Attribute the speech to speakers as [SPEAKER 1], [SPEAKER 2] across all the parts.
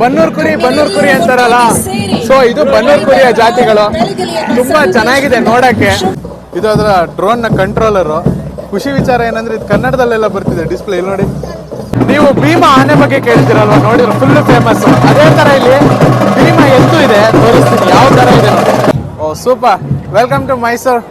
[SPEAKER 1] ಬನ್ನೂರ್ ಕುರಿ ಬನ್ನೂರ್ ಕುರಿ ಅಂತಾರಲ್ಲ. ಸೊ ಇದು ಬನ್ನೂರ್ ಕುರಿಯ ಜಾತಿಗಳು. ತುಂಬಾ ಚೆನ್ನಾಗಿದೆ ನೋಡಕ್ಕೆ. ಇದು ಅದರ ಡ್ರೋನ್ನ ಕಂಟ್ರೋಲರ್. ಖುಷಿ ವಿಚಾರ ಏನಂದ್ರೆ ಇದು ಕನ್ನಡದಲ್ಲೆಲ್ಲ ಬರ್ತಿದೆ ಡಿಸ್ಪ್ಲೇ ಇಲ್ಲಿ ನೋಡಿ. ನೀವು ಭೀಮಾ ಆನೆ ಬಗ್ಗೆ ಕೇಳ್ತಿರಲ್ವಾ ನೋಡಿರೋ ಫುಲ್ ಫೇಮಸ್ ಅದೇ ತರ ಇಲ್ಲಿ ಭೀಮಾ ಎತ್ತು ಇದೆ. ತೋರಿಸ್ತೀನಿ ಯಾವ ತರ ಇದೆ. Oh super welcome to Mysore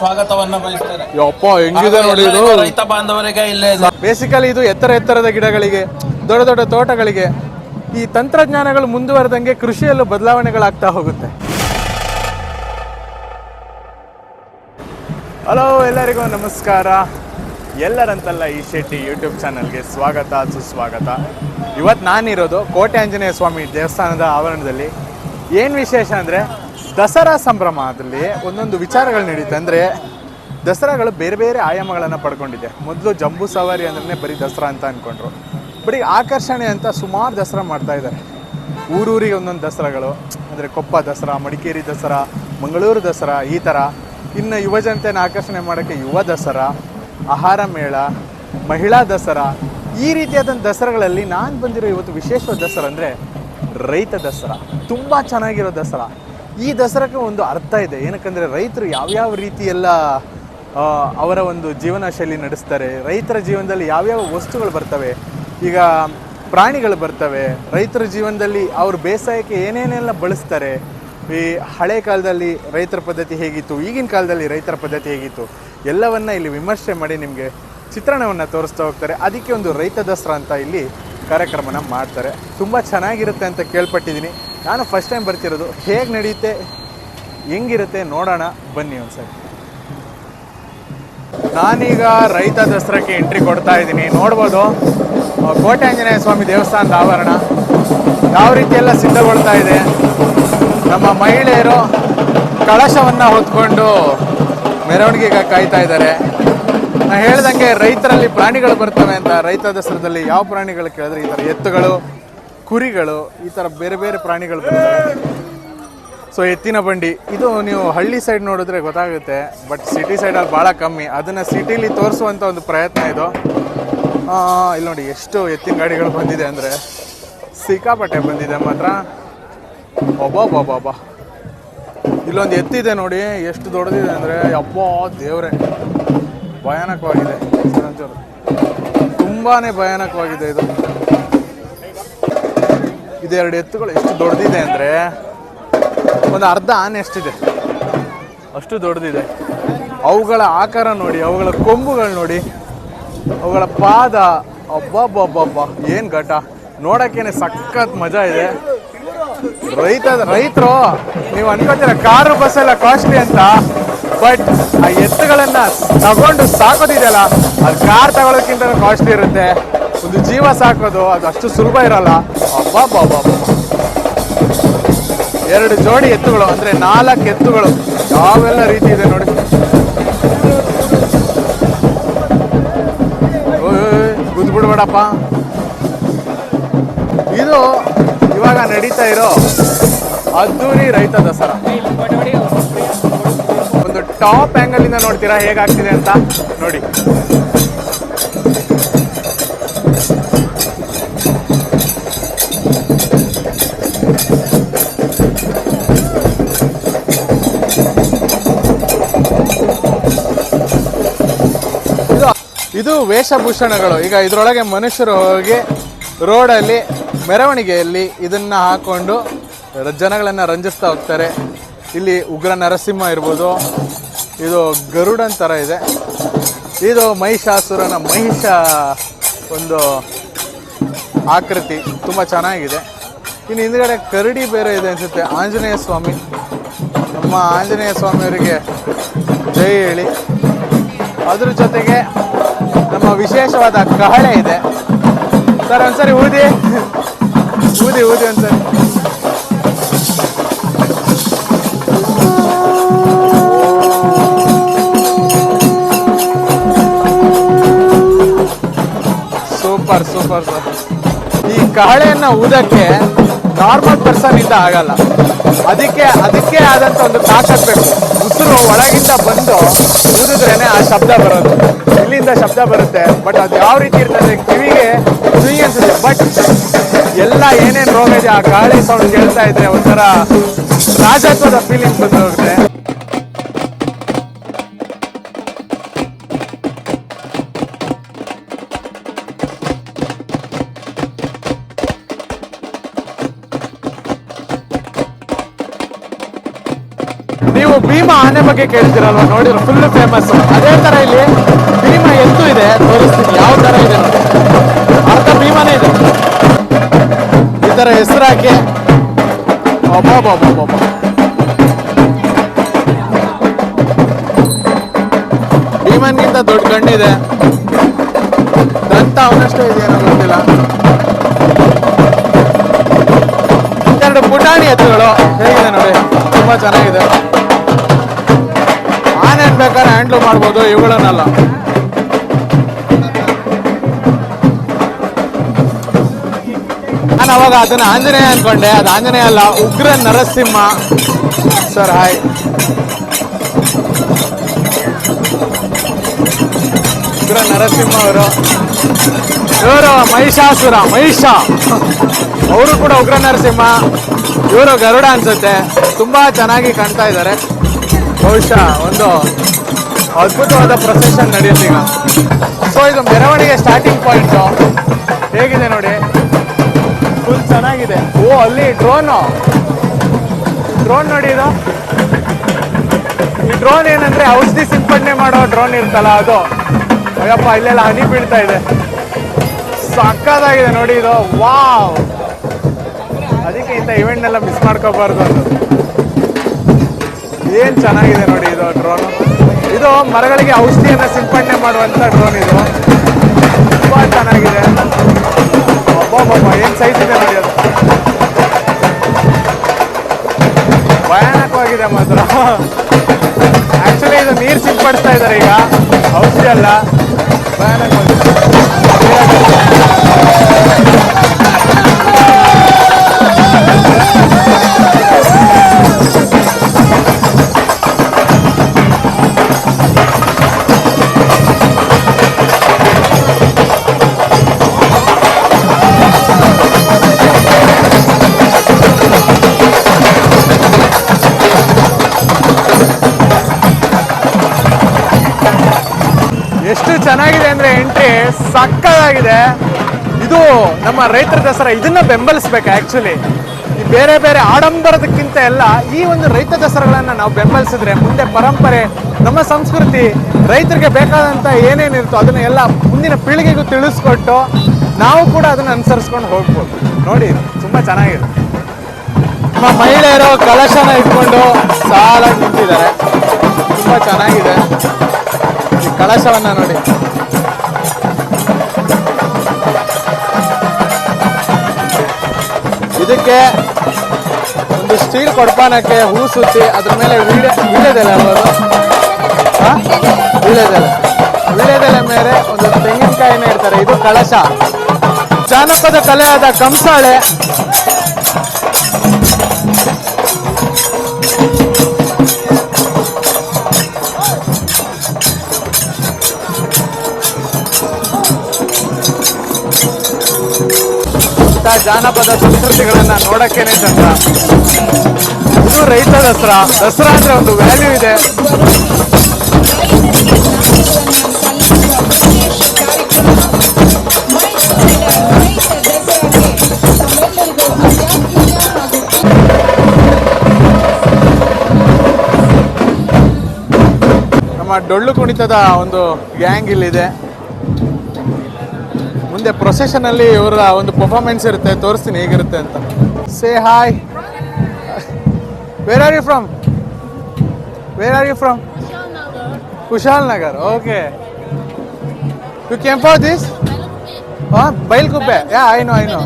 [SPEAKER 2] ಸ್ವಾಗತವನ್ನ ಬಯಸ್ತಾರೆ.
[SPEAKER 1] ಯಪ್ಪ ಹೆಂಗಿದೆ ನೋಡಿ ಇದು?
[SPEAKER 2] ರೈತ ಬಾಂಧವರಿಗೆ ಇಲ್ಲೇ
[SPEAKER 1] ಬೇಸಿಕಲಿ ಇದು ಎತ್ತರ ಎತ್ತರದ ಗಿಡಗಳಿಗೆ ದೊಡ್ಡ ದೊಡ್ಡ ತೋಟಗಳಿಗೆ ಈ ತಂತ್ರಜ್ಞಾನಗಳು ಮುಂದುವರೆದಂಗೆ ಕೃಷಿಯಲ್ಲೂ ಬದಲಾವಣೆಗಳಾಗ್ತಾ ಹೋಗುತ್ತೆ. ಹಲೋ ಎಲ್ಲರಿಗೂ ನಮಸ್ಕಾರ. ಎಲ್ಲರಂತಲ್ಲ ಈ ಶೆಟ್ಟಿ ಯೂಟ್ಯೂಬ್ ಚಾನಲ್ಗೆ ಸ್ವಾಗತ ಸುಸ್ವಾಗತ. ಇವತ್ತು ನಾನಿರೋದು ಕೋಟೆ ಆಂಜನೇಯ ಸ್ವಾಮಿ ದೇವಸ್ಥಾನದ ಆವರಣದಲ್ಲಿ. ಏನು ವಿಶೇಷ ಅಂದರೆ ದಸರಾ ಸಂಭ್ರಮದಲ್ಲಿ ಒಂದೊಂದು ವಿಚಾರಗಳು ನಡೀತೆ. ಅಂದರೆ ದಸರಾಗಳು ಬೇರೆ ಬೇರೆ ಆಯಾಮಗಳನ್ನು ಪಡ್ಕೊಂಡಿದೆ. ಮೊದಲು ಜಂಬೂ ಸವಾರಿ ಅಂದ್ರೆ ಬರೀ ದಸರಾ ಅಂತ ಅಂದ್ಕೊಂಡ್ರು ಬರೀ ಆಕರ್ಷಣೆ ಅಂತ ಸುಮಾರು ದಸರಾ ಮಾಡ್ತಾ ಇದ್ದಾರೆ ಊರೂರಿಗೆ ಒಂದೊಂದು ದಸರಾಗಳು, ಅಂದರೆ ಕೊಪ್ಪ ದಸರಾ, ಮಡಿಕೇರಿ ದಸರಾ, ಮಂಗಳೂರು ದಸರಾ, ಈ ಥರ ಇನ್ನು ಯುವ ಜನತೆಯನ್ನು ಆಕರ್ಷಣೆ ಮಾಡೋಕ್ಕೆ ಯುವ ದಸರಾ, ಆಹಾರ ಮೇಳ, ಮಹಿಳಾ ದಸರಾ. ಈ ರೀತಿಯಾದಂಥ ದಸರಾಗಳಲ್ಲಿ ನಾನು ಬಂದಿರೋ ಇವತ್ತು ವಿಶೇಷ ದಸರಾ ಅಂದರೆ ರೈತ ದಸರಾ. ತುಂಬ ಚೆನ್ನಾಗಿರೋ ದಸರಾ. ಈ ದಸರಾಕ್ಕೆ ಒಂದು ಅರ್ಥ ಇದೆ. ಏನಕ್ಕಂದರೆ ರೈತರು ಯಾವ್ಯಾವ ರೀತಿ ಎಲ್ಲ ಅವರ ಒಂದು ಜೀವನ ಶೈಲಿ ನಡೆಸ್ತಾರೆ, ರೈತರ ಜೀವನದಲ್ಲಿ ಯಾವ್ಯಾವ ವಸ್ತುಗಳು ಬರ್ತವೆ, ಈಗ ಪ್ರಾಣಿಗಳು ಬರ್ತವೆ, ರೈತರ ಜೀವನದಲ್ಲಿ ಅವರು ಬೇಸಾಯಕ್ಕೆ ಏನೇನೆಲ್ಲ ಬಳಸ್ತಾರೆ, ಈ ಹಳೆ ಕಾಲದಲ್ಲಿ ರೈತರ ಪದ್ಧತಿ ಹೇಗಿತ್ತು, ಈಗಿನ ಕಾಲದಲ್ಲಿ ರೈತರ ಪದ್ಧತಿ ಹೇಗಿತ್ತು, ಎಲ್ಲವನ್ನ ಇಲ್ಲಿ ವಿಮರ್ಶೆ ಮಾಡಿ ನಿಮಗೆ ಚಿತ್ರಣವನ್ನು ತೋರಿಸ್ತಾ ಹೋಗ್ತಾರೆ. ಅದಕ್ಕೆ ಒಂದು ರೈತ ದಸರಾ ಅಂತ ಇಲ್ಲಿ ಕಾರ್ಯಕ್ರಮನ ಮಾಡ್ತಾರೆ. ತುಂಬ ಚೆನ್ನಾಗಿರುತ್ತೆ ಅಂತ ಕೇಳ್ಪಟ್ಟಿದ್ದೀನಿ. ನಾನು ಫಸ್ಟ್ ಟೈಮ್ ಬರ್ತಿರೋದು. ಹೇಗೆ ನಡೆಯುತ್ತೆ? ಹೆಂಗಿರುತ್ತೆ? ನೋಡೋಣ. ಬನ್ನಿ ಒಂದ್ಸರಿ. ನಾನೀಗ ರೈತ ದಸರಾಕ್ಕೆ ಎಂಟ್ರಿ ಕೊಡ್ತಾ ಇದ್ದೀನಿ. ನೋಡ್ಬೋದು. ಕೋಟೆ ಆಂಜನೇಯ ಸ್ವಾಮಿ ದೇವಸ್ಥಾನದ ಆವರಣ. ಯಾವ ರೀತಿ ಎಲ್ಲ ಸಿದ್ಧಗೊಳ್ತಾ ಇದೆ. ನಮ್ಮ ಮಹಿಳೆಯರು ಕಳಶವನ್ನು ಹೊತ್ಕೊಂಡು ಮೆರವಣಿಗೆಗೆ ಕಾಯ್ತಾ ಇದ್ದಾರೆ. ನಾನು ಹೇಳ್ದಂಗೆ ರೈತರಲ್ಲಿ ಪ್ರಾಣಿಗಳು ಬರ್ತವೆ ಅಂತ. ರೈತ ದಸರಾದಲ್ಲಿ ಯಾವ ಪ್ರಾಣಿಗಳು ಕೇಳಿದ್ರೆ ಈ ಥರ ಎತ್ತುಗಳು ಕುರಿಗಳು, ಈ ಥರ ಬೇರೆ ಬೇರೆ ಪ್ರಾಣಿಗಳು ಬಂದಿದೆ ಸೊ ಎತ್ತಿನ ಬಂಡಿ, ಇದು ನೀವು ಹಳ್ಳಿ ಸೈಡ್ ನೋಡಿದ್ರೆ ಗೊತ್ತಾಗುತ್ತೆ ಬಟ್ ಸಿಟಿ ಸೈಡಲ್ಲಿ ಭಾಳ ಕಮ್ಮಿ. ಅದನ್ನು ಸಿಟಿಲಿ ತೋರಿಸುವಂಥ ಒಂದು ಪ್ರಯತ್ನ ಇದು. ಇಲ್ಲಿ ನೋಡಿ, ಎಷ್ಟು ಎತ್ತಿನ ಗಾಡಿಗಳು ಬಂದಿದೆ ಅಂದರೆ, ಸಿಕ್ಕಾಪಟ್ಟೆ ಬಂದಿದೆ ಮಾತ್ರ. ಒಬ್ಬೊಬ್ಬೊಬ್ಬ ಇಲ್ಲೊಂದು ಎತ್ತಿದೆ ನೋಡಿ, ಎಷ್ಟು ದೊಡ್ಡದಿದೆ ಅಂದರೆ, ಅಬ್ಬ ದೇವ್ರೆ. ಭಯಾನಕವಾಗಿದೆ. ತುಂಬಾನೇ ತುಂಬಾ ಭಯಾನಕವಾಗಿದೆ ಇದು. ಇದೆರಡು ಎತ್ತುಗಳು. ಎಷ್ಟು ದೊಡ್ಡದಿದೆ ಅಂದರೆ ಒಂದು ಅರ್ಧ ಆನೆ ಎಷ್ಟಿದೆ? ಅಷ್ಟು ದೊಡ್ಡದಿದೆ. ಅವುಗಳ ಆಕಾರ ನೋಡಿ ಅವುಗಳ ಕೊಂಬುಗಳು ನೋಡಿ ಅವುಗಳ ಪಾದ. ಅಬ್ಬಬ್ಬಬ್ಬಬ್ಬ ಏನು ಘಟ? ನೋಡೋಕ್ಕೇನೆ ಸಖತ್ ಮಜಾ ಇದೆ. ರೈತ ರೈತರು ನೀವು ಅನ್ಕೋತೀರ ಕಾರು ಬಸ್ ಎಲ್ಲ ಕಾಸ್ಟ್ಲಿ ಅಂತ ಬಟ್ ಆ ಎತ್ತುಗಳನ್ನ ತಗೊಂಡು ಸಾಕೋದಿದೆಯಲ್ಲ ಅದು ಕಾರ್ ತಗೊಳ್ಳೋಕ್ಕಿಂತ ಕಾಸ್ಟ್ಲಿ ಇರುತ್ತೆ. ಒಂದು ಜೀವ ಸಾಕೋದು ಅದು ಅಷ್ಟು ಸುಲಭ ಇರಲ್ಲ. ಅಬ್ಬಬ್ಬಬ್ಬಬ್ಬ ಎರಡು ಜೋಡಿ ಎತ್ತುಗಳು, ಅಂದ್ರೆ ನಾಲ್ಕು ಎತ್ತುಗಳು. ಯಾವೆಲ್ಲ ರೀತಿ ಇದೆ ನೋಡಿ. ಬಿಡ್ಬೇಡಪ್ಪ. ಇದು ಇವಾಗ ನಡೀತಾ ಇರೋ ಅದ್ದೂರಿ ರೈತ ದಸರಾ. ಒಂದು ಟಾಪ್ ಆಂಗಲ್ ಇಂದ ನೋಡ್ತೀರಾ, ಹೇಗಾಗ್ತಿದೆ ಅಂತ? ನೋಡಿ. ಇದು ವೇಷಭೂಷಣಗಳು. ಈಗ ಇದರೊಳಗೆ ಮನುಷ್ಯರು ಹೋಗಿ ರೋಡಲ್ಲಿ, ಮೆರವಣಿಗೆಯಲ್ಲಿ ಇದನ್ನ ಜನಗಳನ್ನು ಜನಗಳನ್ನ ರಂಜಿಸ್ತಾ ಹೋಗ್ತಾರೆ. ಇಲ್ಲಿ ಉಗ್ರ ನರಸಿಂಹ ಇರ್ಬೋದು, ಇದು ಗರುಡನ್ ಥರ ಇದೆ. ಇದು ಮಹಿಷಾಸುರನ ಮಹಿಷ ಒಂದು ಆಕೃತಿ, ತುಂಬ ಚೆನ್ನಾಗಿದೆ. ಇನ್ನು ಹಿಂದ್ಗಡೆ ಕರಡಿ ಬೇರೆ ಇದೆ ಅನಿಸುತ್ತೆ, ಆಂಜನೇಯ ಸ್ವಾಮಿ. ನಮ್ಮ ಆಂಜನೇಯ ಸ್ವಾಮಿಯವರಿಗೆ ಜೈ ಹೇಳಿ. ಅದ್ರ ಜೊತೆಗೆ ನಮ್ಮ ವಿಶೇಷವಾದ ಕಹಳೆ ಇದೆ. ಸರ್, ಒಂದ್ಸರಿ ಊದಿ. ಊದಿ ಊದಿ ಒಂದ್ಸರಿ. ಸೂಪರ್ ಸೂಪರ್ ಸರ್ ಈ ಕಹಳೆಯನ್ನ ಊದಕ್ಕೆ ನಾರ್ಮಲ್ ಪರ್ಸನ್ ಇಂದ ಆಗಲ್ಲ. ಅದಕ್ಕೆ ಅದಕ್ಕೆ ಆದಂತ ಒಂದು ತಾಕತ್ ಬೇಕು ಉಸಿರು ಒಳಗಿಂದ ಬಂದು ಊದಿದ್ರೇನೆ ಆ ಶಬ್ದ ಬರೋದು. ಇಲ್ಲಿಂದ ಶಬ್ದ ಬರುತ್ತೆ ಬಟ್ ಅದು ಯಾವ ರೀತಿ ಇರ್ತದೆ ಕಿವಿಗೆ ಸಿಹಿ ಅನ್ಸುತ್ತೆ ಬಟ್ ಎಲ್ಲ ಏನೇನು ರೋಗ ಇದೆ, ಆ ಗಾಳಿ ಸೌಂಡ್ ಕೇಳ್ತಾ ಇದ್ರೆ ಒಂಥರ ರಾಜತ್ವದ ಫೀಲಿಂಗ್ ಬಂದು ಹೋಗುತ್ತೆ. ಬಗ್ಗೆ ಕೇಳ್ತಿರಲ್ವಾ ನೋಡಿರೋ ಫುಲ್ ಫೇಮಸ್ ಅದೇ ತರ ಇಲ್ಲಿ ಭೀಮಾ ಎತ್ತು ಇದೆ, ತೋರಿಸ್ತೀನಿ. ಯಾವ ತರ ಇದೆ. ಅರ್ಧ ಭೀಮನೇ ಇದೆ. ಈ ತರ ಹೆಸರು ಹಾಕಿ ಅಬ್ಬಬ್ಬಬ್ಬಬ್ಬಬ್ಬ. ಭೀಮನ್ಗಿಂತ ದೊಡ್ಡ ಕಣ್ಣಿದೆ ದಂತ ಅವನಷ್ಟು ಇದೆಯೇನೋ ಗೊತ್ತಿಲ್ಲ. ಎರಡು ಪುಟಾಣಿ ಎತ್ತುಗಳು. ಹೇಗಿದೆ ನೋಡಿ? ತುಂಬಾ ಚೆನ್ನಾಗಿದೆ. ಬೇಕಾದ್ರೆ ಹ್ಯಾಂಡಲ್ ಮಾಡ್ಬೋದು, ಇವುಗಳನ್ನೆಲ್ಲ. ನಾನು ಅವಾಗ ಅದನ್ನ ಆಂಜನೇಯ ಅನ್ಕೊಂಡೆ. ಅದು ಆಂಜನೇಯ ಅಲ್ಲ, ಉಗ್ರ ನರಸಿಂಹ. Sir, hi. ಉಗ್ರ ನರಸಿಂಹ ಅವರು. ಇವರು ಮಹಿಷಾಸುರ, ಮಹಿಷ. ಅವರು ಕೂಡ ಉಗ್ರ ನರಸಿಂಹ. ಇವರು ಗರುಡ ಅನ್ಸುತ್ತೆ. ತುಂಬಾ ಚೆನ್ನಾಗಿ ಕಾಣ್ತಾ ಇದ್ದಾರೆ. ಬಹುಶಃ ಒಂದು ಅದ್ಭುತವಾದ ಪ್ರೊಸೆಷನ್ ನಡೆಯುತ್ತೆ ಈಗ. ಸೊ ಇದು ಮೆರವಣಿಗೆ ಸ್ಟಾರ್ಟಿಂಗ್ ಪಾಯಿಂಟ್ ಹೇಗಿದೆ ನೋಡಿ? ಫುಲ್ ಚೆನ್ನಾಗಿದೆ. ಓ, ಅಲ್ಲಿ ಡ್ರೋನು ಡ್ರೋನ್ ನೋಡಿ ಇದು. ಈ ಡ್ರೋನ್ ಏನಂದ್ರೆ ಔಷಧಿ ಸಿಂಪಡಣೆ ಮಾಡೋ ಡ್ರೋನ್ ಇರ್ತಲ್ಲ ಅದು. ಅಯ್ಯಪ್ಪ, ಇಲ್ಲೆಲ್ಲ ಹನಿ ಬೀಳ್ತಾ ಇದೆ. ಸಕ್ಕದಾಗಿದೆ ನೋಡಿ ಇದು. ವಾವ್ ಅದಕ್ಕೆ ಇಂಥ ಇವೆಂಟ್ನೆಲ್ಲ ಮಿಸ್ ಮಾಡ್ಕೋಬಾರ್ದು ಅಂತ. ಏನ್ ಚೆನ್ನಾಗಿದೆ ನೋಡಿ ಇದು ಡ್ರೋನ್ ಇದು ಮರಗಳಿಗೆ ಔಷಧಿಯನ್ನ ಸಿಂಪಡಣೆ ಮಾಡುವಂತ ಡ್ರೋನ್ ಇದು. ತುಂಬಾ ಚೆನ್ನಾಗಿದೆ. ಒಬ್ಬೊಬ್ಬ ಏನ್ ಸೈಜ್ ಇದೆ ನೋಡಿ ಅದು. ಭಯಾನಕವಾಗಿದೆ ಮಾತ್ರ. ಆಕ್ಚುಲಿ ಇದು ನೀರು ಸಿಂಪಡಿಸ್ತಾ ಇದ್ದಾರೆ ಈಗ. ಔಷಧಿ ಅಲ್ಲ. ಭಯಾನಕವಾಗಿದೆ. ಚೆನ್ನಾಗಿದೆ ಅಂದ್ರೆ ಎಂಟ್ರಿ ಸಕ್ಕದಾಗಿದೆ ಇದು ನಮ್ಮ ರೈತರ ದಸರಾ, ಇದನ್ನ ಬೆಂಬಲಿಸ್ಬೇಕು ಆಕ್ಚುಲಿ ಈ ಬೇರೆ ಬೇರೆ ಆಡಂಬರದಕ್ಕಿಂತ ಎಲ್ಲ ಈ ಒಂದು ರೈತ ದಸರಾಗಳನ್ನ ನಾವು ಬೆಂಬಲಿಸಿದ್ರೆ, ಮುಂದೆ ಪರಂಪರೆ, ನಮ್ಮ ಸಂಸ್ಕೃತಿ, ರೈತರಿಗೆ ಬೇಕಾದಂತ ಏನೇನಿರುತ್ತೋ ಅದನ್ನ ಎಲ್ಲ ಮುಂದಿನ ಪೀಳಿಗೆಗೂ ತಿಳಿಸ್ಕೊಟ್ಟು ನಾವು ಕೂಡ ಅದನ್ನ ಅನುಸರಿಸ್ಕೊಂಡು ಹೋಗ್ಬೋದು. ನೋಡಿ, ತುಂಬಾ ಚೆನ್ನಾಗಿದೆ. ನಮ್ಮ ಮಹಿಳೆಯರು ಕಲಶನ ಇಟ್ಕೊಂಡು ಸಾಲಾಗಿ ನಿಂತಿದ್ದಾರೆ. ತುಂಬಾ ಚೆನ್ನಾಗಿದೆ. ಈ ಕಳಶವನ್ನ ನೋಡಿ. ಇದಕ್ಕೆ ಒಂದು ಸ್ಟೀಲ್ ಕೊಡಪಾನಕ್ಕೆ ಹೂ ಸುತ್ತಿ ಅದ್ರ ಮೇಲೆ ವಿಳೆದೆಲೆ ವೀಳ್ಯದೆಲೆ ವಿಳೆದೆಲೆ ವೀಳ್ಯದೆಲೆ ಮೇಲೆ ಒಂದು ತೆಂಗಿನಕಾಯಿನ ಇಡ್ತಾರೆ. ಇದು ಕಳಶ. ಜಾನಪದ ಕಲೆಯಾದ ಕಂಸಾಳೆ. ಜಾನಪದ ಸಂಸ್ಕೃತಿಗಳನ್ನ ನೋಡಕ್ಕೇನೆ ಚಂದ ಇದು ರೈತ ದಸರಾ. ದಸರಾ ಅಂದ್ರೆ ಒಂದು ವ್ಯಾಲ್ಯೂ ಇದೆ. ನಮ್ಮ ಡೊಳ್ಳು ಕುಣಿತದ ಒಂದು ಗ್ಯಾಂಗ್ ಇಲ್ಲಿದೆ. ಮುಂದೆ ಪ್ರೊಸೆಷನ್ ಅಲ್ಲಿ ಇವರ ಒಂದು ಪರ್ಫಾರ್ಮೆನ್ಸ್ ಇರುತ್ತೆ ತೋರಿಸ್ತೀನಿ ಹೇಗಿರುತ್ತೆ ಅಂತ. Say hi where are you from where are you from Kushalnagar okay you came for this ಹಾಂ Bylakuppe yeah I know I know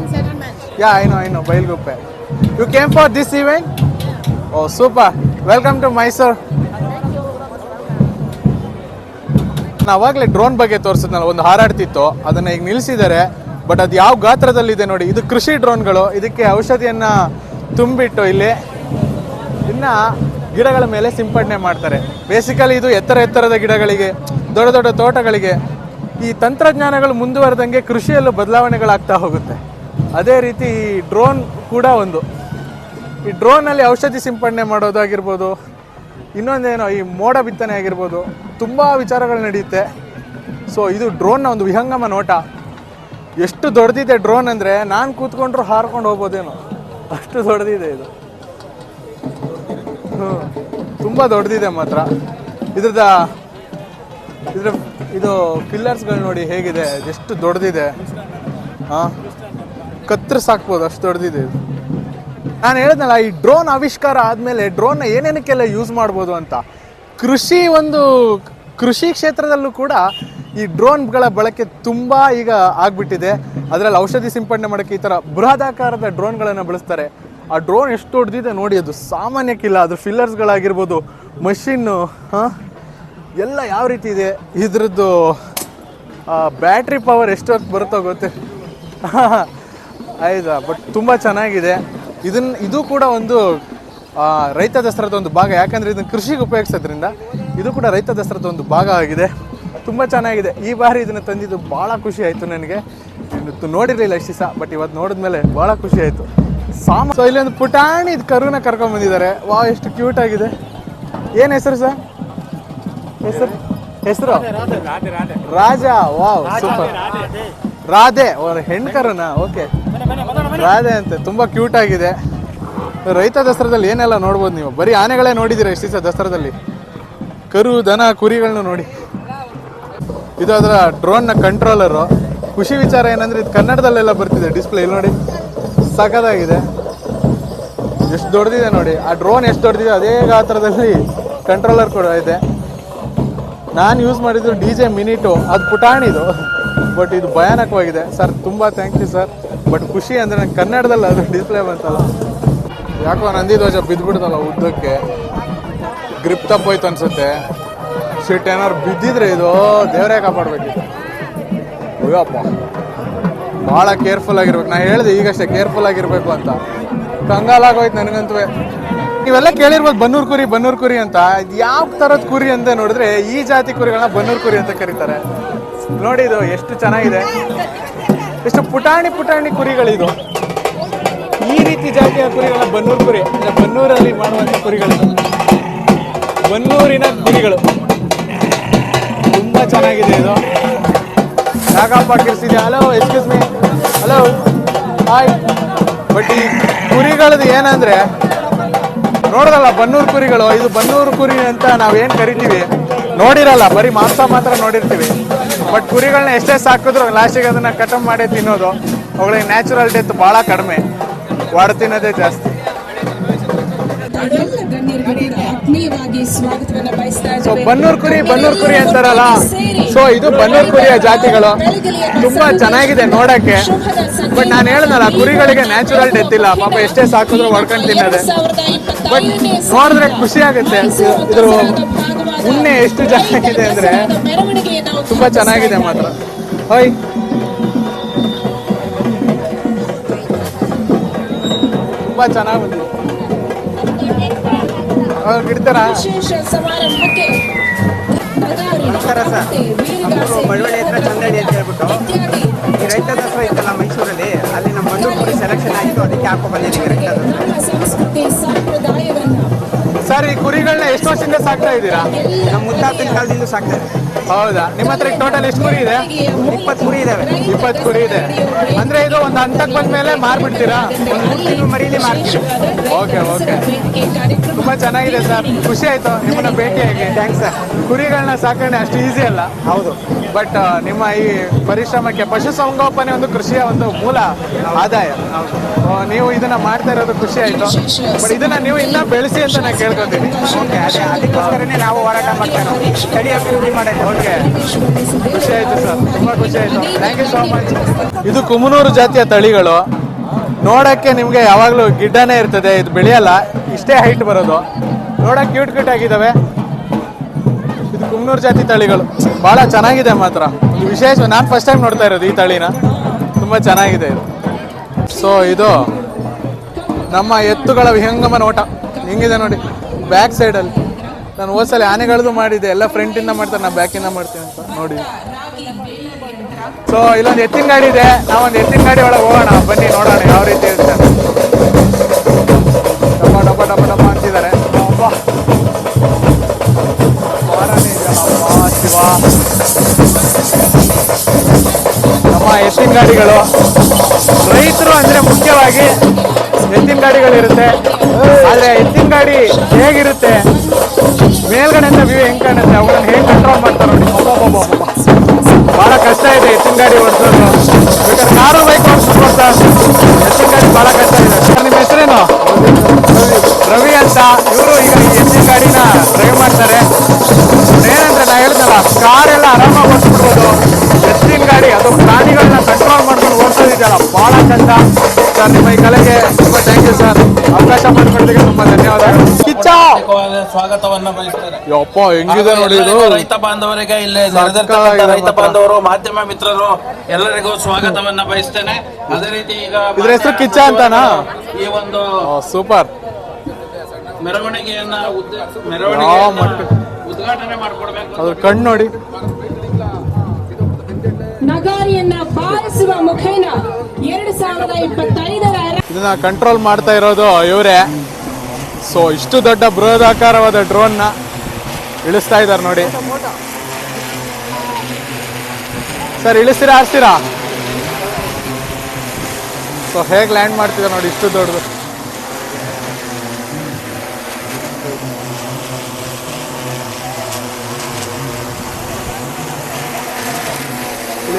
[SPEAKER 1] yeah I know I know Bylakuppe you came for this event oh super welcome to Mysore ಅವಾಗಲೇ drone ಬಗ್ಗೆ ತೋರಿಸಿದ್ನಲ್ಲ, ಒಂದು ಹಾರಾಡ್ತಿತ್ತು. ಅದನ್ನು ಈಗ ನಿಲ್ಲಿಸಿದ್ದಾರೆ but ಅದು ಯಾವ ಗಾತ್ರದಲ್ಲಿದೆ ನೋಡಿ, ಇದು ಕೃಷಿ ಡ್ರೋನ್ಗಳು. ಇದಕ್ಕೆ ಔಷಧಿಯನ್ನು ತುಂಬಿಟ್ಟು ಇಲ್ಲಿ ಇನ್ನು ಗಿಡಗಳ ಮೇಲೆ ಸಿಂಪಡಣೆ ಮಾಡ್ತಾರೆ. ಬೇಸಿಕಲಿ ಇದು ಎತ್ತರ ಎತ್ತರದ ಗಿಡಗಳಿಗೆ, ದೊಡ್ಡ ದೊಡ್ಡ ತೋಟಗಳಿಗೆ. ಈ ತಂತ್ರಜ್ಞಾನಗಳು ಮುಂದುವರೆದಂಗೆ ಕೃಷಿಯಲ್ಲೂ ಬದಲಾವಣೆಗಳಾಗ್ತಾ ಹೋಗುತ್ತೆ. ಅದೇ ರೀತಿ ಈ ಡ್ರೋನ್ ಕೂಡ ಒಂದು. ಈ ಡ್ರೋನಲ್ಲಿ ಔಷಧಿ ಸಿಂಪಡಣೆ ಮಾಡೋದಾಗಿರ್ಬೋದು ಇನ್ನೊಂದೇನೋ ಈ ಮೋಡ ಬಿತ್ತನೆ ಆಗಿರ್ಬೋದು, ತುಂಬ ವಿಚಾರಗಳು ನಡೆಯುತ್ತೆ. ಸೊ ಇದು ಡ್ರೋನ್ನ ಒಂದು ವಿಹಂಗಮ ನೋಟ. ಎಷ್ಟು ದೊಡ್ಡದಿದೆ ಡ್ರೋನ್ ಅಂದರೆ ನಾನು ಕೂತ್ಕೊಂಡ್ರು ಹಾರ್ಕೊಂಡು ಹೋಗ್ಬೋದೇನೋ. ಅಷ್ಟು ದೊಡ್ಡದಿದೆ ಇದು. ಹ್ಞೂ ತುಂಬ ದೊಡ್ಡದಿದೆ ಮಾತ್ರ. ಇದ್ರದ, ಇದ್ರ, ಇದು ಪಿಲ್ಲರ್ಸ್ಗಳು ನೋಡಿ ಹೇಗಿದೆ, ಎಷ್ಟು ದೊಡ್ಡದಿದೆ. ಹಾಂ ಕತ್ತರಿಸಾಕ್ಬೋದು ಅಷ್ಟು ದೊಡ್ಡದಿದೆ ಇದು. ನಾನು ಹೇಳಿದ್ನಲ್ಲ, ಈ ಡ್ರೋನ್ ಆವಿಷ್ಕಾರ ಆದಮೇಲೆ ಡ್ರೋನ್ನ ಏನೇನಕ್ಕೆಲ್ಲ ಯೂಸ್ ಮಾಡ್ಬೋದು ಅಂತ. ಕೃಷಿ ಒಂದು ಕೃಷಿ ಕ್ಷೇತ್ರದಲ್ಲೂ ಕೂಡ ಈ ಡ್ರೋನ್ಗಳ ಬಳಕೆ ತುಂಬ ಈಗ ಆಗಿಬಿಟ್ಟಿದೆ. ಅದರಲ್ಲಿ ಔಷಧಿ ಸಿಂಪಡಣೆ ಮಾಡೋಕ್ಕೆ ಈ ಥರ ಬೃಹದಾಕಾರದ ಡ್ರೋನ್ಗಳನ್ನು ಬಳಸ್ತಾರೆ. ಆ ಡ್ರೋನ್ ಎಷ್ಟು ದೊಡ್ಡದಿದೆ ನೋಡಿ, ಅದು ಸಾಮಾನ್ಯಕ್ಕಿಲ್ಲ. ಅದು ಫಿಲ್ಲರ್ಸ್ಗಳಾಗಿರ್ಬೋದು ಮಷಿನ್ನು ಹಾಂ? ಎಲ್ಲ ಯಾವ ರೀತಿ ಇದೆ? ಇದ್ರದ್ದು ಬ್ಯಾಟ್ರಿ ಪವರ್ ಎಷ್ಟೊತ್ತು ಬರುತ್ತೋ ಗೊತ್ತೆ. ಆಯ್ತಾ ಬಟ್ ತುಂಬ ಚೆನ್ನಾಗಿದೆ. ಇದನ್ನ ಇದು ಕೂಡ ಒಂದು ರೈತ ದಸರಾದ ಒಂದು ಭಾಗ. ಯಾಕಂದರೆ ಇದನ್ನು ಕೃಷಿಗೆ ಉಪಯೋಗಿಸೋದ್ರಿಂದ ಇದು ಕೂಡ ರೈತ ದಸರಾದ ಒಂದು ಭಾಗ ಆಗಿದೆ. ತುಂಬ ಚೆನ್ನಾಗಿದೆ. ಈ ಬಾರಿ ಇದನ್ನು ತಂದಿದ್ದು ಭಾಳ ಖುಷಿ ಆಯಿತು ನನಗೆ. ಇವತ್ತು ನೋಡಿರಲಿಲ್ಲ ಇಷ್ಟು ದಿವಸ ಬಟ್ ಇವತ್ತು ನೋಡಿದ್ಮೇಲೆ ಭಾಳ ಖುಷಿ ಆಯಿತು. ಸಾಮ ಸೊ ಇಲ್ಲೊಂದು ಪುಟಾಣಿ ಇದು ಕರುನ ಕರ್ಕೊಂಬಂದಿದ್ದಾರೆ ವಾ ಎಷ್ಟು ಕ್ಯೂಟ್ ಆಗಿದೆ. ಏನು ಹೆಸರು ಸರ್ ಹೆಸರು? ಹೆಸರು? ರಾಜ. Wow super Radhe. ಅವ್ರ ಹೆಣ್ಕರನ ಓಕೆ ರಾಧೆ ಅಂತೆ, ತುಂಬಾ ಕ್ಯೂಟ್ ಆಗಿದೆ. ರೈತ ದಸರಾದಲ್ಲಿ ಏನೆಲ್ಲ ನೋಡ್ಬೋದು ನೀವು? ಬರೀ ಆನೆಗಳೇ ನೋಡಿದಿರ ಎಷ್ಟು ದಿವಸ ದಸರಾದಲ್ಲಿ? ಕರು, ದನ ಕುರಿಗಳನ್ನ ನೋಡಿ. ಇದು ಅದರ ಡ್ರೋನ್ನ ಕಂಟ್ರೋಲರು ಖುಷಿ ವಿಚಾರ ಏನಂದ್ರೆ ಇದು ಕನ್ನಡದಲ್ಲೆಲ್ಲ ಬರ್ತಿದೆ ಡಿಸ್ಪ್ಲೇ ಇಲ್ಲಿ ನೋಡಿ. ಸಖತ್ತಾಗಿದೆ. ಎಷ್ಟು ದೊಡ್ಡದಿದೆ ನೋಡಿ. ಆ ಡ್ರೋನ್ ಎಷ್ಟು ದೊಡ್ಡದಿದೆ, ಅದೇ ಗಾತ್ರದಲ್ಲಿ ಕಂಟ್ರೋಲರ್ ಕೂಡ ಇದೆ. ನಾನು ಯೂಸ್ ಮಾಡಿದ್ದು ಡಿ ಜೆ ಮಿನಿಟು ಅದು ಪುಟಾಣಿದು. ಬಟ್ ಇದು ಭಯಾನಕವಾಗಿದೆ. ಸರ್ ತುಂಬ ಥ್ಯಾಂಕ್ ಯು ಸರ್ ಬಟ್ ಖುಷಿ ಅಂದರೆ ನಂಗೆ ಕನ್ನಡದಲ್ಲಿ ಅದು ಡಿಸ್ಪ್ಲೇ ಬಂತಲ್ಲ. ಯಾಕೋ ನಂದಿ ಧ್ವಜ ಬಿದ್ದುಬಿಡ್ತಲ್ಲ ಉದ್ದಕ್ಕೆ. ಗ್ರಿಪ್ ತಪ್ಪೋಯ್ತು ಅನ್ಸುತ್ತೆ. ಶಿಟ್ ಏನಾದ್ರು ಬಿದ್ದಿದ್ರೆ ಇದು ದೇವರೇ ಕಾಪಾಡ್ಬೇಕಿತ್ತು. ಅಯ್ಯಪ್ಪ ಭಾಳ ಕೇರ್ಫುಲ್ ಆಗಿರ್ಬೇಕು. ನಾ ಹೇಳಿದೆ ಈಗಷ್ಟೇ ಕೇರ್ಫುಲ್ ಆಗಿರ್ಬೇಕು ಅಂತ. ಕಂಗಾಲಾಗೋಯ್ತು ನನಗಂತೂ. ನೀವೆಲ್ಲ ಕೇಳಿರ್ಬೋದು ಬನ್ನೂರು ಕುರಿ ಬನ್ನೂರು ಕುರಿ ಅಂತ. ಯಾವ ಥರದ ಕುರಿ ಅಂತ ನೋಡಿದ್ರೆ ಈ ಜಾತಿ ಕುರಿಗಳನ್ನ ಬನ್ನೂರು ಕುರಿ ಅಂತ ಕರೀತಾರೆ. ನೋಡಿ ಇದು ಎಷ್ಟು ಚೆನ್ನಾಗಿದೆ. ಎಷ್ಟು ಪುಟಾಣಿ ಪುಟಾಣಿ ಕುರಿಗಳಿದು. ಈ ರೀತಿ ಜಾತಿಯ ಕುರಿಗಳ ಬನ್ನೂರು ಕುರಿ, ಅಂದ್ರೆ ಬನ್ನೂರಲ್ಲಿ ಮಾಡುವಂಥ ಕುರಿಗಳು. ಬನ್ನೂರಿನ ಕುರಿಗಳು. ತುಂಬಾ ಚೆನ್ನಾಗಿದೆ ಇದು. Nagappa ಕಿರ್ಸಿದೆ. Hello excuse me hello hi but ಈ ಕುರಿಗಳದ್ದು ಏನಂದ್ರೆ, ನೋಡೋದಲ್ಲ, ಬನ್ನೂರು ಕುರಿಗಳು, ಇದು ಬನ್ನೂರು ಕುರಿ ಅಂತ ನಾವೇನು ಕರಿತೀವಿ? ನೋಡಿರಲ್ಲ ಬರೀ ಮಾಂಸ ಮಾತ್ರ ನೋಡಿರ್ತೀವಿ. ಬಟ್ ಕುರಿಗಳನ್ನ ಎಷ್ಟೇ ಸಾಕಿದ್ರು ಲಾಸ್ಟಿಗೆ ಅದನ್ನ ಕಟಮ್ ಮಾಡಿ ತಿನ್ನೋದು ಅವುಗಳಿಗೆ ನ್ಯಾಚುರಲ್ ಡೆತ್ ಭಾಳ ಕಡಿಮೆ. ಒಡ ತಿನ್ನೋದೇ ಜಾಸ್ತಿ. ಸೊ ಬನ್ನೂರ್ ಕುರಿ ಬನ್ನೂರ್ ಕುರಿ ಅಂತಾರಲ್ಲ? ಸೊ ಇದು ಬನ್ನೂರ್ ಕುರಿಯ ಜಾತಿಗಳು. ತುಂಬಾ ಚೆನ್ನಾಗಿದೆ ನೋಡಕ್ಕೆ. ಬಟ್ ನಾನು ಹೇಳಿದ್ನಲ್ಲ ಕುರಿಗಳಿಗೆ ನ್ಯಾಚುರಲ್ ಡೆತ್ ಇಲ್ಲ. ಪಾಪ ಎಷ್ಟೇ ಸಾಕಿದ್ರು ಹೊಡ್ಕೊಂಡು ತಿನ್ನೋದೆ. ಬಟ್ ನೋಡಿದ್ರೆ ಖುಷಿ ಆಗುತ್ತೆ. ಇದ್ರ ಉಣ್ಣೆ ಎಷ್ಟು ಚೆನ್ನಾಗಿದೆ ಅಂದ್ರೆ ತುಂಬಾ ಚೆನ್ನಾಗಿದೆ ಮಾತ್ರ. ಹೋಯ್. ತುಂಬಾ ಚೆನ್ನಾಗಿದೆ. ಬಂದಿದೆ ಅವ್ರು ಇಡ್ತಾರಾ
[SPEAKER 3] ಬಡವಳ್ಳಿ ಹತ್ರ ಚಂದಡಿ ಅಂತ ಹೇಳ್ಬಿಟ್ಟು ಈ ರೈತ ದಸರಾ ಇತ್ತಲ್ಲ ಮೈಸೂರಲ್ಲಿ ಅಲ್ಲಿ ನಮ್ಮ ಮಂಡೂರು ಸೆಲೆಕ್ಷನ್ ಆಯಿತು ಅದಕ್ಕೆ ಹಾಕೋ ಬಂದಿದ್ದೀವಿ ರೈತ ದಸರಾ.
[SPEAKER 1] ಸರ್ ಈ ಕುರಿಗಳನ್ನ ಎಷ್ಟು ವರ್ಷದಿಂದ ಸಾಕ್ತಾ ಇದ್ದೀರಾ?
[SPEAKER 3] ನಮ್ಮ ಮುತ್ತಾತನ ಕಾಲದಿಂದ ಇದೆ
[SPEAKER 1] ಹೌದಾ? ನಿಮ್ಮ ಹತ್ರ ಟೋಟಲ್ ಎಷ್ಟು ಕುರಿ ಇದೆ?
[SPEAKER 3] ಇಪ್ಪತ್ತು ಕುರಿ ಇದಾವೆ.
[SPEAKER 1] ಇಪ್ಪತ್ತು ಕುರಿ ಇದೆ. ಅಂದ್ರೆ ಇದು ಒಂದು ಹಂತಕ್ಕೆ ಬಂದ್ಮೇಲೆ ಮಾರ್ಬಿಡ್ತೀರಾ?
[SPEAKER 3] ನೀವು ಮರೀಲಿ
[SPEAKER 1] ಓಕೆ ಓಕೆ. ತುಂಬಾ ಚೆನ್ನಾಗಿದೆ ಸರ್. ಖುಷಿ ಆಯ್ತು ನಿಮ್ಮನ್ನ ಭೇಟಿಯಾಗಿ.
[SPEAKER 3] ಥ್ಯಾಂಕ್ಸ್ ಸರ್
[SPEAKER 1] ಕುರಿಗಳನ್ನ ಸಾಕಣೆ ಅಷ್ಟು ಈಸಿ ಅಲ್ಲ?
[SPEAKER 3] ಹೌದು.
[SPEAKER 1] ಬಟ್ ನಿಮ್ಮ ಈ ಪರಿಶ್ರಮಕ್ಕೆ ಪಶುಸಂಗೋಪನೆ ಒಂದು ಕೃಷಿಯ ಒಂದು ಮೂಲ ಆದಾಯ. ನೀವು ಇದನ್ನ ಮಾಡ್ತಾ ಇರೋದು ಖುಷಿ ಆಯ್ತು. ಬಟ್ ಇದನ್ನ ನೀವು ಇನ್ನ ಬೆಳೆಸಿ ಅಂತ ನಾನು ಕೇಳ್ಕೊತೀನಿ.
[SPEAKER 3] ಓಕೆ ಅದೇ ಅದಕ್ಕೋಸ್ಕರನೇ ನಾವು ಹೋರಾಟ ಮಾಡ್ತಾ ಇರೋದು. ತಳಿ ಅಭಿವೃದ್ಧಿ ಮಾಡೋದು
[SPEAKER 1] ಓಕೆ. ಖುಷಿ ಆಯ್ತು ಸರ್. ತುಂಬಾ ಖುಷಿ ಆಯ್ತು. ಥ್ಯಾಂಕ್ ಯು ಸೋ ಮಚ್ ಇದು ಕುಮನೂರು ಜಾತಿಯ ತಳಿಗಳು. ನೋಡಕ್ಕೆ ನಿಮಗೆ ಯಾವಾಗಲೂ ಗಿಡ್ಡನೇ ಇರ್ತದೆ. ಇದು ಬೆಳೆಯಲ್ಲ. ಇಷ್ಟೇ ಹೈಟ್ ಬರೋದು. ನೋಡಕ್ಕೆ ಕ್ಯೂಟ್ ಕ್ಯೂಟ್ ಆಗಿದ್ದಾವೆ ಕುಮ್ನೂರು ಜಾತಿ ತಳಿಗಳು. ಭಾಳ ಚೆನ್ನಾಗಿದೆ ಮಾತ್ರ. ವಿಶೇಷ ನಾನು ಫಸ್ಟ್ ಟೈಮ್ ನೋಡ್ತಾ ಇರೋದು ಈ ತಳಿನ. ತುಂಬ ಚೆನ್ನಾಗಿದೆ ಇದು. ಸೊ ಇದು ನಮ್ಮ ಎತ್ತುಗಳ ವಿಹಂಗಮ ನೋಟ. ಹಿಂಗಿದೆ ನೋಡಿ. ಬ್ಯಾಕ್ ಸೈಡಲ್ಲಿ ನಾನು ಹೋದ್ಸಲಿ ಆನೆಗಳದ್ದು ಮಾಡಿದ್ದೆ. ಎಲ್ಲ ಫ್ರಂಟಿಂದ ಮಾಡ್ತಾರೆ. ನಾನು ಬ್ಯಾಕಿಂದ ಮಾಡ್ತೀನಿ ಅಂತ ನೋಡಿ. ಸೊ ಇಲ್ಲೊಂದು ಎತ್ತಿನ ಗಾಡಿ ಇದೆ. ನಾವೊಂದು ಎತ್ತಿನ ಗಾಡಿ ಒಳಗೆ ಹೋಗೋಣ. ಬನ್ನಿ ನೋಡೋಣ ಯಾವ ರೀತಿ ಹೇಳ್ತಾರೆ ಡಬ್ಬ ಡಬ್ಬ ಡಬ್ಬ ಡಬ್ಬ ಗಾಡಿಗಳು ರೈತರು ಅಂದ್ರೆ ಮುಖ್ಯವಾಗಿ ಎತ್ತಿನ ಗಾಡಿಗಳಿರುತ್ತೆ. ಆದ್ರೆ ಎತ್ತಿನ ಗಾಡಿ ಹೇಗಿರುತ್ತೆ? ಮೇಲ್ಗಡೆಯಿಂದ ವ್ಯೂ ಹೆಂಗ್ ಕಾಣುತ್ತೆ? ಅವುಗಳನ್ನ ಹೇಗೆ ಕಂಟ್ರೋಲ್ ಮಾಡ್ತಾರೆ ನೋಡಿ. ಬಹಳ ಕಷ್ಟ ಇದೆ ಎತ್ತಿನ ಗಾಡಿ ಓಡಿಸೋದು. ಬೇಕಾದ್ರೆ ಕಾರು ಬೈಕ್ ಓಡಿಸ್ಕೊಡ್ತಾ ಎತ್ತಿನ ಗಾಡಿ ಬಹಳ ಕಷ್ಟ ಇದೆ. ಸರ್, ನಿಮ್ಮ ಹೆಸರೇನು? ರವಿ ಅಂತ. ಇವರು ಈಗ ಈ ಎತ್ತಿನ ಗಾಡಿನ ಸರ್ ನಿಮ್ಮ ಈ ಕಲೆಗೆ ತುಂಬಾ ಥ್ಯಾಂಕ್ ಯು ಸರ್. ಅವಕಾಶ ಮಾಡಿಕೊಡೋದಕ್ಕೆ ತುಂಬಾ ಧನ್ಯವಾದಗಳು. ಕಿಚ್ಚ!
[SPEAKER 2] ಸ್ವಾಗತವನ್ನ ಬಯಸ್ತಾರೆ
[SPEAKER 1] ಯಪ್ಪ ಹೆಂಗಿದೆ ನೋಡಿ ಇದು?
[SPEAKER 2] ರೈತ ಬಾಂಧವರಿಗೆ ಇಲ್ಲಿ ರೈತ. ಬಾಂಧವರು ಮಾಧ್ಯಮ ಮಿತ್ರರು ಎಲ್ಲರಿಗೂ ಸ್ವಾಗತವನ್ನ ಬಯಸ್ತೇನೆ. ಅದೇ ರೀತಿ ಈಗ
[SPEAKER 1] ಇದ್ರ ಹೆಸರು ಕಿಚ್ಚ ಅಂತನಾ?
[SPEAKER 2] ಈ ಒಂದು
[SPEAKER 1] ಸೂಪರ್.
[SPEAKER 2] ಮೆರವಣಿಗೆಯನ್ನ
[SPEAKER 1] ಮೆರವಣಿಗೆ
[SPEAKER 2] ಉದ್ಘಾಟನೆ ಮಾಡ್ಕೊಡ್ಬೇಕು.
[SPEAKER 1] ಅದ್ರ ಕಣ್ಣು ನೋಡಿ.
[SPEAKER 4] ನಗಾರಿಯನ್ನ ಬಾರಿಸುವ ಮುಖೇನ ಎರಡು ಸಾವಿರದ ಇಪ್ಪತ್ತೈದರ
[SPEAKER 1] ಇದನ್ನ ಕಂಟ್ರೋಲ್ ಮಾಡ್ತಾ ಇರೋದು ಇವರೇ. ಸೊ ಇಷ್ಟು ದೊಡ್ಡ ಬೃಹದಾಕಾರವಾದ ಡ್ರೋನ್ನ ಇಳಿಸ್ತಾ ಇದ್ದಾರೆ ನೋಡಿ. ಸರ್, ಇಳಿಸ್ತೀರಾ ಹಾಸ್ತೀರಾ ಸೊ ಹೇಗೆ ಲ್ಯಾಂಡ್ ಮಾಡ್ತಿದ್ದಾರೆ ನೋಡಿ, ಇಷ್ಟು ದೊಡ್ಡದು. ಓ,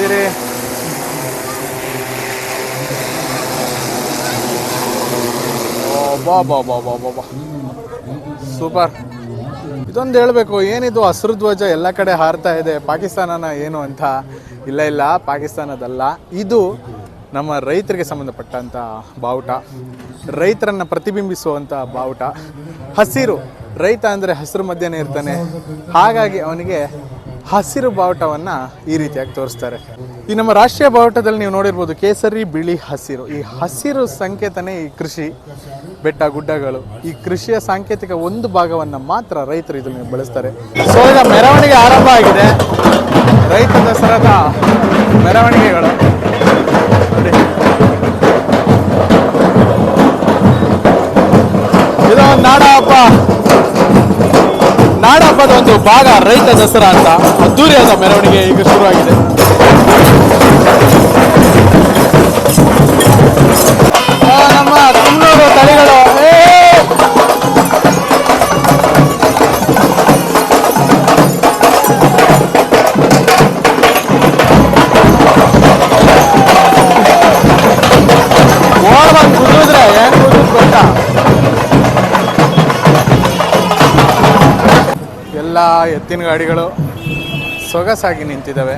[SPEAKER 1] ಬಾ ಬಾ ಬಾ ಬಾ ಬಾ ಬಾ. ಸೂಪರ್. ಇದೊಂದು ಹೇಳಬೇಕು ಏನಿದು ಹಸಿರು ಧ್ವಜ ಎಲ್ಲ ಕಡೆ ಹಾರ್ತಾ ಇದೆ ಪಾಕಿಸ್ತಾನನ ಏನು ಅಂತ? ಇಲ್ಲ ಇಲ್ಲ ಪಾಕಿಸ್ತಾನದಲ್ಲ. ಇದು ನಮ್ಮ ರೈತರಿಗೆ ಸಂಬಂಧಪಟ್ಟಂಥ ಬಾವುಟ. ರೈತರನ್ನ ಪ್ರತಿಬಿಂಬಿಸುವಂಥ ಬಾವುಟ. ಹಸಿರು ರೈತ ಅಂದರೆ ಹಸಿರು ಮಧ್ಯನೇ ಇರ್ತಾನೆ. ಹಾಗಾಗಿ ಅವನಿಗೆ ಹಸಿರು ಬಾವುಟವನ್ನು ಈ ರೀತಿಯಾಗಿ ತೋರಿಸ್ತಾರೆ. ಈ ನಮ್ಮ ರಾಷ್ಟ್ರೀಯ ಬಾವುಟದಲ್ಲಿ ನೀವು ನೋಡಿರ್ಬೋದು ಕೇಸರಿ, ಬಿಳಿ, ಹಸಿರು. ಈ ಹಸಿರು ಸಂಕೇತನೇ ಈ ಕೃಷಿ ಬೆಟ್ಟ, ಗುಡ್ಡಗಳು. ಈ ಕೃಷಿಯ ಸಾಂಕೇತಿಕ ಒಂದು ಭಾಗವನ್ನು ಮಾತ್ರ ರೈತರು ಇದನ್ನು ಬಳಸ್ತಾರೆ. ಸೊ ಈಗ ಮೆರವಣಿಗೆ ಆರಂಭ ಆಗಿದೆ. ರೈತ ದಸರಾದ ಮೆರವಣಿಗೆಗಳು. ಇದು ನಾಡ ಹಬ್ಬ. ನಾಡ ಒಂದು ಭಾಗ ರೈತ ದಸರಾ ಅಂತ ಅದ್ದೂರಿಯಾದ ಮೆರವಣಿಗೆ ಈಗ ಶುರುವಾಗಿದೆ. ಎಲ್ಲ ಎತ್ತಿನ ಗಾಡಿಗಳು ಸೊಗಸಾಗಿ ನಿಂತಿದ್ದಾವೆ.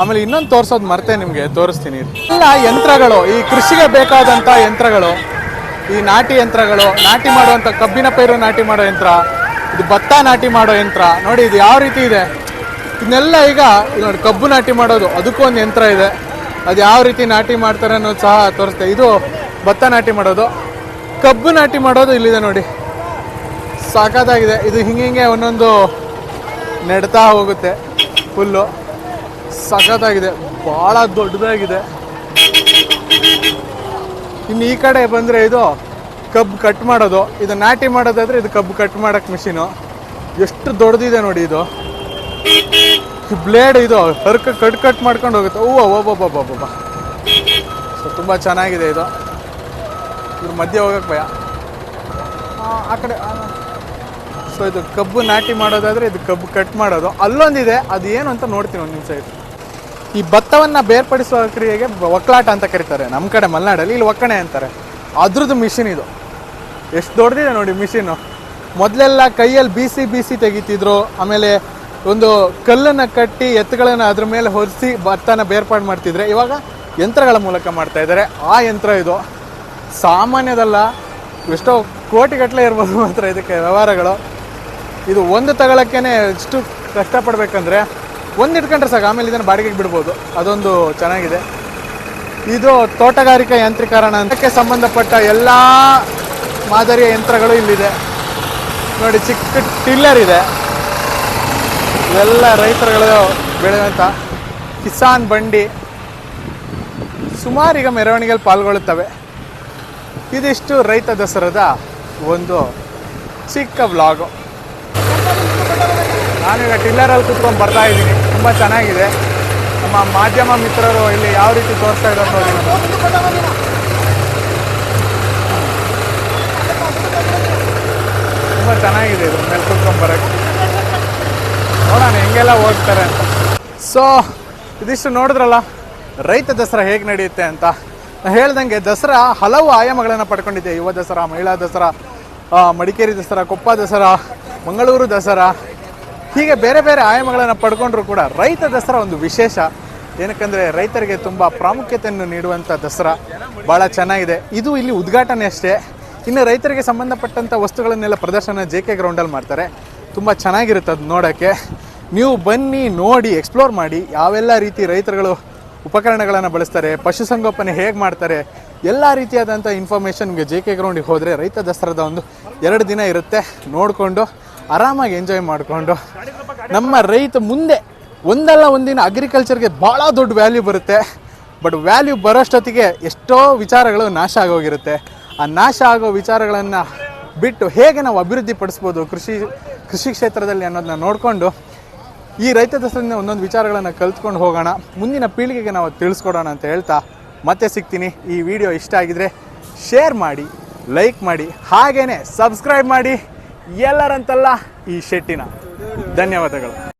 [SPEAKER 1] ಆಮೇಲೆ ಇನ್ನೊಂದು ತೋರಿಸೋದು ಮರ್ತೆ ನಿಮಗೆ, ತೋರಿಸ್ತೀನಿ. ಎಲ್ಲ ಯಂತ್ರಗಳು, ಈ ಕೃಷಿಗೆ ಬೇಕಾದಂಥ ಯಂತ್ರಗಳು, ಈ ನಾಟಿ ಯಂತ್ರಗಳು, ನಾಟಿ ಮಾಡುವಂಥ ಕಬ್ಬಿನ ಪೈರು ನಾಟಿ ಮಾಡೋ ಯಂತ್ರ, ಇದು ಭತ್ತ ನಾಟಿ ಮಾಡೋ ಯಂತ್ರ, ನೋಡಿ ಇದು ಯಾವ ರೀತಿ ಇದೆ. ಇದನ್ನೆಲ್ಲ ಈಗ ನೋಡಿ, ಕಬ್ಬು ನಾಟಿ ಮಾಡೋದು, ಅದಕ್ಕೂ ಒಂದು ಯಂತ್ರ ಇದೆ. ಅದು ಯಾವ ರೀತಿ ನಾಟಿ ಮಾಡ್ತಾರೆ ಅನ್ನೋದು ಸಹ ತೋರಿಸ್ತೆ. ಇದು ಭತ್ತ ನಾಟಿ ಮಾಡೋದು. ಕಬ್ಬು ನಾಟಿ ಮಾಡೋದು ಇಲ್ಲಿದೆ ನೋಡಿ. ಸಾಕಾದಾಗಿದೆ. ಇದು ಹಿಂಗೆ ಹಿಂಗೆ ಒಂದೊಂದು ನೆಡ್ತಾ ಹೋಗುತ್ತೆ. ಫುಲ್ಲು ಸಖತ್ತಾಗಿದೆ ಭಾಳ ದೊಡ್ಡದಾಗಿದೆ. ಇನ್ನು ಈ ಕಡೆ ಬಂದರೆ ಇದು ಕಬ್ಬು ಕಟ್ ಮಾಡೋದು. ಇದು ನಾಟಿ ಮಾಡೋದಾದರೆ ಇದು ಕಬ್ಬು ಕಟ್ ಮಾಡೋಕ್ಕೆ ಮಿಷಿನು ಎಷ್ಟು ದೊಡ್ಡದಿದೆ ನೋಡಿ ಇದು. ಬ್ಲೇಡ್ ಇದು ಹರ್ಕ ಕಟ್ ಕಟ್ ಮಾಡ್ಕೊಂಡು ಹೋಗುತ್ತೆ. ಹೂವು ಒಬ್ಬೊಬ್ಬೊಬ್ಬೊಬ್ಬ ಸೊ ತುಂಬ ಚೆನ್ನಾಗಿದೆ ಇದು. ಇದ್ರ ಮಧ್ಯೆ ಹೋಗಕ್ಕೆ ಭಯ. ಆ ಕಡೆ ಸೊ ಇದು ಕಬ್ಬು ನಾಟಿ ಮಾಡೋದಾದ್ರೆ ಇದು ಕಬ್ಬು ಕಟ್ ಮಾಡೋದು. ಅಲ್ಲೊಂದಿದೆ ಅದು ಏನು ಅಂತ ನೋಡ್ತೀನಿ ಒಂದು ನಿಮಿಷ ಇದು ಈ ಭತ್ತವನ್ನು ಬೇರ್ಪಡಿಸುವ ಕ್ರಿಯೆಗೆ ಒಕ್ಕಲಾಟ ಅಂತ ಕರೀತಾರೆ. ನಮ್ಮ ಕಡೆ ಮಲೆನಾಡಲ್ಲಿ ಇಲ್ಲಿ ಒಕ್ಕಣೆ ಅಂತಾರೆ. ಅದ್ರದ್ದು ಮಿಷಿನ್ ಇದು. ಎಷ್ಟು ದೊಡ್ಡದಿದೆ ನೋಡಿ ಮಿಷಿನ್ ಮೊದಲೆಲ್ಲ ಕೈಯಲ್ಲಿ ಬೀಸಿ ಬೀಸಿ ತೆಗಿತಿದ್ರು. ಆಮೇಲೆ ಒಂದು ಕಲ್ಲನ್ನು ಕಟ್ಟಿ ಎತ್ತುಗಳನ್ನು ಅದ್ರ ಮೇಲೆ ಹೊರಿಸಿ ಭತ್ತನ ಬೇರ್ಪಾಡು ಮಾಡ್ತಿದ್ರೆ ಇವಾಗ ಯಂತ್ರಗಳ ಮೂಲಕ ಮಾಡ್ತಾ ಇದ್ದಾರೆ. ಆ ಯಂತ್ರ ಇದು. ಸಾಮಾನ್ಯದಲ್ಲ, ಎಷ್ಟೋ ಕೋಟಿಗಟ್ಟಲೆ ಇರ್ಬೋದು ಮಾತ್ರ ಇದಕ್ಕೆ ವ್ಯವಹಾರಗಳು. ಇದು ಒಂದು ತಗೊಳಕ್ಕೇನೆ ಎಷ್ಟು ಕಷ್ಟಪಡಬೇಕಂದ್ರೆ ಒಂದು ಇಟ್ಕೊಂಡ್ರೆ ಸಾಕು, ಆಮೇಲೆ ಇದನ್ನು ಬಾಡಿಗೆಗೆ ಬಿಡ್ಬೋದು. ಅದೊಂದು ಚೆನ್ನಾಗಿದೆ. ಇದು ತೋಟಗಾರಿಕಾ ಯಾಂತ್ರೀಕರಣ ಅಂತಕ್ಕೆ ಸಂಬಂಧಪಟ್ಟ ಎಲ್ಲ ಮಾದರಿಯ ಯಂತ್ರಗಳು ಇಲ್ಲಿದೆ. ನೋಡಿ, ಚಿಕ್ಕ ಟಿಲ್ಲರ್ ಇದೆ. ಎಲ್ಲ ರೈತರುಗಳು ಬೆಳೆದಂಥ ಕಿಸಾನ್ ಬಂಡಿ ಸುಮಾರು ಈಗ ಮೆರವಣಿಗೆಯಲ್ಲಿ ಪಾಲ್ಗೊಳ್ಳುತ್ತವೆ. ಇದಿಷ್ಟು ರೈತ ದಸರಾದ ಒಂದು ಚಿಕ್ಕ ವ್ಲಾಗು. ನಾನೀಗ ಟಿಲ್ಲರಲ್ಲಿ ಕುತ್ಕೊಂಡು ಬರ್ತಾ ಇದ್ದೀನಿ. ತುಂಬ ಚೆನ್ನಾಗಿದೆ. ನಮ್ಮ ಮಾಧ್ಯಮ ಮಿತ್ರರು ಇಲ್ಲಿ ಯಾವ ರೀತಿ ತೋರಿಸ್ತಾ ಇದ್ದಾರೆ ನೋಡಿ. ತುಂಬ ಚೆನ್ನಾಗಿದೆ ಇದು ಮೇಲೆ ಕುತ್ಕೊಂಡು ಬರೋಕ್ಕೆ. ನೋಡೋಣ, ಹೆಂಗೆಲ್ಲ ಹೋಗ್ತಾರೆ ಅಂತ. ಸೊ ಇದಿಷ್ಟು ನೋಡಿದ್ರಲ್ಲ, ರೈತ ದಸರಾ ಹೇಗೆ ನಡೆಯುತ್ತೆ ಅಂತ. ಹೇಳ್ದಂಗೆ ದಸರಾ ಹಲವು ಆಯಾಮಗಳನ್ನು ಪಡ್ಕೊಂಡಿದೆ. ಯುವ ದಸರಾ, ಮಹಿಳಾ ದಸರಾ ಮಡಿಕೇರಿ ದಸರಾ, ಕೊಪ್ಪ ದಸರಾ, ಮಂಗಳೂರು ದಸರಾ ಹೀಗೆ ಬೇರೆ ಬೇರೆ ಆಯಾಮಗಳನ್ನು ಪಡ್ಕೊಂಡ್ರು ಕೂಡ ರೈತ ದಸರಾ ಒಂದು ವಿಶೇಷ. ಏನಕ್ಕಂದರೆ ರೈತರಿಗೆ ತುಂಬ ಪ್ರಾಮುಖ್ಯತೆಯನ್ನು ನೀಡುವಂಥ ದಸರಾ. ಭಾಳ ಚೆನ್ನಾಗಿದೆ. ಇದು ಇಲ್ಲಿ ಉದ್ಘಾಟನೆ ಅಷ್ಟೇ. ಇನ್ನು ರೈತರಿಗೆ ಸಂಬಂಧಪಟ್ಟಂಥ ವಸ್ತುಗಳನ್ನೆಲ್ಲ ಪ್ರದರ್ಶನ ಜೆ ಕೆ ಗ್ರೌಂಡಲ್ಲಿ ಮಾಡ್ತಾರೆ. ತುಂಬ ಚೆನ್ನಾಗಿರುತ್ತೆ ಅದು ನೋಡೋಕ್ಕೆ. ನೀವು ಬನ್ನಿ, ನೋಡಿ ಎಕ್ಸ್ಪ್ಲೋರ್ ಮಾಡಿ. ಯಾವೆಲ್ಲ ರೀತಿ ರೈತರುಗಳು ಉಪಕರಣಗಳನ್ನು ಬಳಸ್ತಾರೆ, ಪಶುಸಂಗೋಪನೆ ಹೇಗೆ ಮಾಡ್ತಾರೆ, ಎಲ್ಲ ರೀತಿಯಾದಂಥ ಇನ್ಫಾರ್ಮೇಷನ್ಗೆ ಜೆ ಕೆ ಗ್ರೌಂಡಿಗೆ ಹೋದರೆ ರೈತ ದಸರಾದ ಒಂದು ಎರಡು ದಿನ ಇರುತ್ತೆ. ನೋಡಿಕೊಂಡು ಆರಾಮಾಗಿ ಎಂಜಾಯ್ ಮಾಡಿಕೊಂಡು ನಮ್ಮ ರೈತ ಮುಂದೆ ಒಂದಲ್ಲ ಒಂದಿನ ಅಗ್ರಿಕಲ್ಚರ್ಗೆ ಭಾಳ ದೊಡ್ಡ ವ್ಯಾಲ್ಯೂ ಬರುತ್ತೆ. ಬಟ್ ವ್ಯಾಲ್ಯೂ ಬರೋಷ್ಟೊತ್ತಿಗೆ ಎಷ್ಟೋ ವಿಚಾರಗಳು ನಾಶ ಆಗೋಗಿರುತ್ತೆ. ಆ ನಾಶ ಆಗೋ ವಿಚಾರಗಳನ್ನು ಬಿಟ್ಟು ಹೇಗೆ ನಾವು ಅಭಿವೃದ್ಧಿ ಪಡಿಸ್ಬೋದು ಕೃಷಿ ಕೃಷಿ ಕ್ಷೇತ್ರದಲ್ಲಿ ಅನ್ನೋದನ್ನ ನೋಡಿಕೊಂಡು ಈ ರೈತ ದಸರಿಂದ ಒಂದೊಂದು ವಿಚಾರಗಳನ್ನು ಕಲ್ತ್ಕೊಂಡು ಹೋಗೋಣ. ಮುಂದಿನ ಪೀಳಿಗೆಗೆ ನಾವು ತಿಳಿಸ್ಕೊಡೋಣ ಅಂತ ಹೇಳ್ತಾ ಮತ್ತೆ ಸಿಗ್ತೀನಿ. ಈ ವಿಡಿಯೋ ಇಷ್ಟ ಆಗಿದ್ರೆ ಶೇರ್ ಮಾಡಿ ಲೈಕ್ ಮಾಡಿ, ಹಾಗೇನೆ ಸಬ್ಸ್ಕ್ರೈಬ್ ಮಾಡಿ. ಎಲ್ಲರಂತಲ್ಲ ಈ ಶೆಟ್ಟಿನ. ಧನ್ಯವಾದಗಳು.